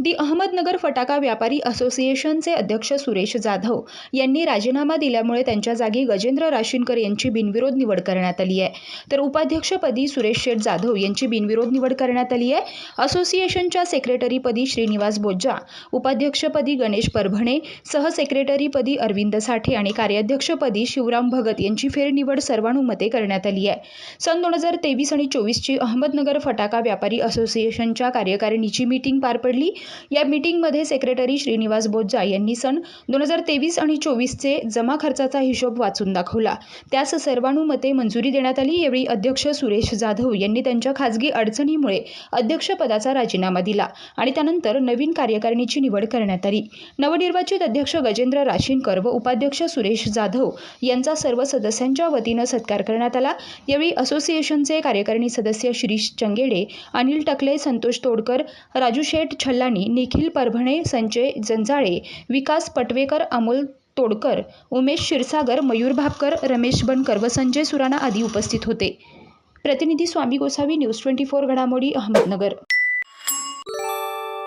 दी अहमदनगर फटाका व्यापारी असोसिएशनचे अध्यक्ष सुरेश जाधव यांनी राजीनामा दिल्यामुळे त्यांच्या जागी गजेंद्र राशीनकर यांची बिनविरोध निवड करण्यात आली आहे. तर उपाध्यक्षपदी सुरेश शेठ जाधव यांची बिनविरोध निवड करण्यात आली आहे. असोसिएशनच्या सेक्रेटरीपदी श्रीनिवास बोज्जा उपाध्यक्षपदी गणेश परभणे सहसेक्रेटरीपदी अरविंद साठे आणि कार्याध्यक्षपदी शिवराम भगत यांची फेरनिवड सर्वानुमते करण्यात आली आहे. सन दोन हजार तेवीस आणि चोवीसची अहमदनगर फटाका व्यापारी असोसिएशनच्या कार्यकारिणीची मीटिंग पार पडली. या मीटिंगमध्ये सेक्रेटरी श्रीनिवास बोज्जा यांनी सन दोन हजार तेवीस आणि चोवीसचे जमा खर्चाचा हिशोब वाचून दाखवला. त्यास सर्वानुमते मंजुरी देण्यात आली. यावेळी अध्यक्ष सुरेश जाधव यांनी त्यांच्या खाजगी अडचणीमुळे अध्यक्षपदाचा राजीनामा दिला आणि त्यानंतर नवीन कार्यकारिणीची निवड करण्यात आली. नवनिर्वाचित अध्यक्ष गजेंद्र राशीनकर व उपाध्यक्ष सुरेश जाधव यांचा सर्व सदस्यांच्या वतीनं सत्कार करण्यात आला. यावेळी असोसिएशनचे कार्यकारिणी सदस्य शिरीष चंगेडे अनिल टकले संतोष तोडकर राजू शेठ छल्लानी निखिल परभणे संजय जंजाळे विकास पटवेकर अमोल तोडकर उमेश क्षीरसागर मयूर भापकर रमेश बनकर व संजय सुराणा आदी उपस्थित होते. प्रतिनिधी Swami Gosavi news twenty four घडामोडी अहमदनगर.